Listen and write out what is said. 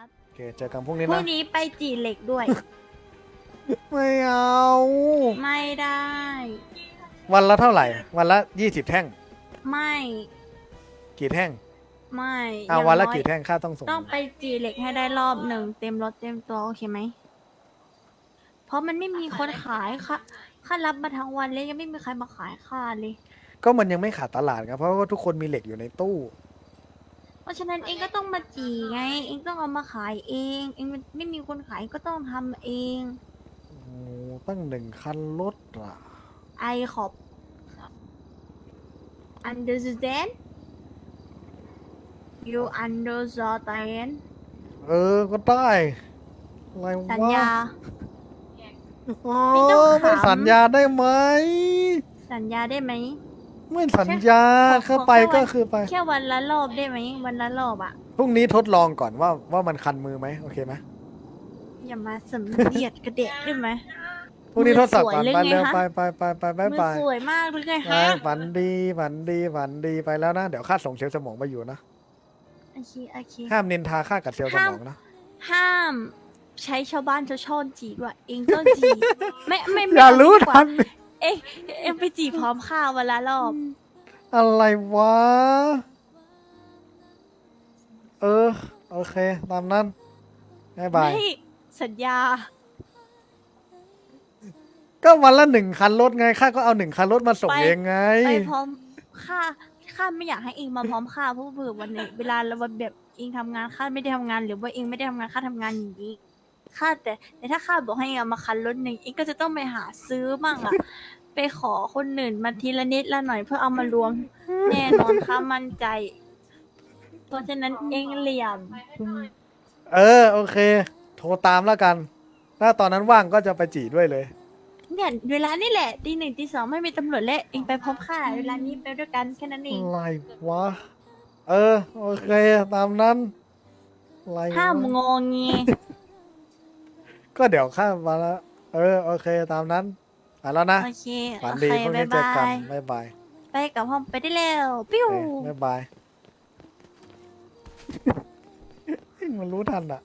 ครับ โอเคเจอกันพรุ่งนี้พรุ่นะ งนี้ไปจีเหล็กด้วย ไม่เอา ไม่ได้ วันละเท่าไหร่ วันละยี่สิบแท่ง ไม่กี่แท่งไม่อ่าย่งวันละอยกี่แท่งค่าต้องส่ง ต้องไปจีเหล็กให้ได้รอบหนึ่งเต็มรถเต็มตัวโอเคไหมเพราะมันไม่มีคนขายค่ะข้ารับมาทั้งวันเลยยังไม่มีใครมาขายข้าเลย ก็มันยังไม่ขาดตลาดครับเพราะว่าทุกคนมีเหล็กอยู่ในตู้ เพราะฉะนั้นเองก็ต้องมาจีไง เองต้องเอามาขายเอง เองมันไม่มีคนขายก็ต้องทำเอง โอ้ตั้งหนึ่งคันรถอะ ไอขอบ understand you understand เออ ก็ได้ อะไรวะสัญญา โอ้ไม่ต้องขำ ไม่สัญญาได้ไหม สัญญาได้ไหม ไม่สัญญาแค่เข้าไปขอแค่วันก็คือไป แค่วันละรอบได้ไหมวันละรอบอะพรุ่งนี้ทดลองก่อนว่าว่ามันคันมือไหมโอเคไหมอย่ามาสำเดียดกระเดะได้ไหม พรุ่งนี้ทดสอบก่อนมือสวยไปหรือไงเร็วคะไปไปไปไปไปมืไปอสวยมากเลยไงไปฮะฝันดีฝันดีฝันดีไปแล้วนะ เดี๋ยวค่าส่งเซลล์สมองไปอยู่นะโอเคโอเคห้ามนินทาค่ากับเซลล์สมองนะ ห้ามใช้ชาวบ้านชาวช่อนจีด้วยเองต้องจีไม่ไม่ไม่อย่าเรู้ดีกว่าทัน เอ็งเอ็งไปจีพร้อมข้าววันละรอบ อะไรวะ เออ โอเค ตามนั้นบายบาย ไม่สัญญา ก็วันละหนึ่งคันรถไง ข้าก็เอาหนึ่งคันรถมาส่งไป เองไง ไปพร้อมข้าข้าไม่อยากให้เองมาพร้อมข้าเพราะเผื่อวันไหนเวลาเราแบบเองทำงานข้าไม่ได้ทำงาน หรือว่าเองไม่ได้ทำงานข้าทำงานอย่างนี้ ข้าแต่แต่ถ้าข้าบอกให้เองเอามาคันรถหนึ่งเองก็จะต้องไปหาซื้อมั่งอะ ไปขอคนอื่นมาทีละนิดละหน่อยเพื่อเอามารวม แน่นอนข้ามั่นใจ เพราะฉะนั้นเองเหลี่ยม เออ โอเค โทรตามแล้วกัน ถ้าตอนนั้นว่างก็จะไปจีด้วยเลย เนี่ยเวลานี่แหละตีหนึ่งตีสองไม่มีตำรวจและเองไปพบข้าเวลานี้ไปด้วยกันแค่นั้นเองอะไรวะ เออ โอเค ตามนั้นอะไรวะ ห้ามงองี ก็เดี๋ยวข้ามาแล้ว เออ โอเคตามนั้นไปแล้วนะโอเคฝันโอดีเคพรุ่งบานี้ยเจอบากันยบายบายไปกับห้องไปได้แล้วปิ้ว โอเคบายบาย มันรู้ทันอะ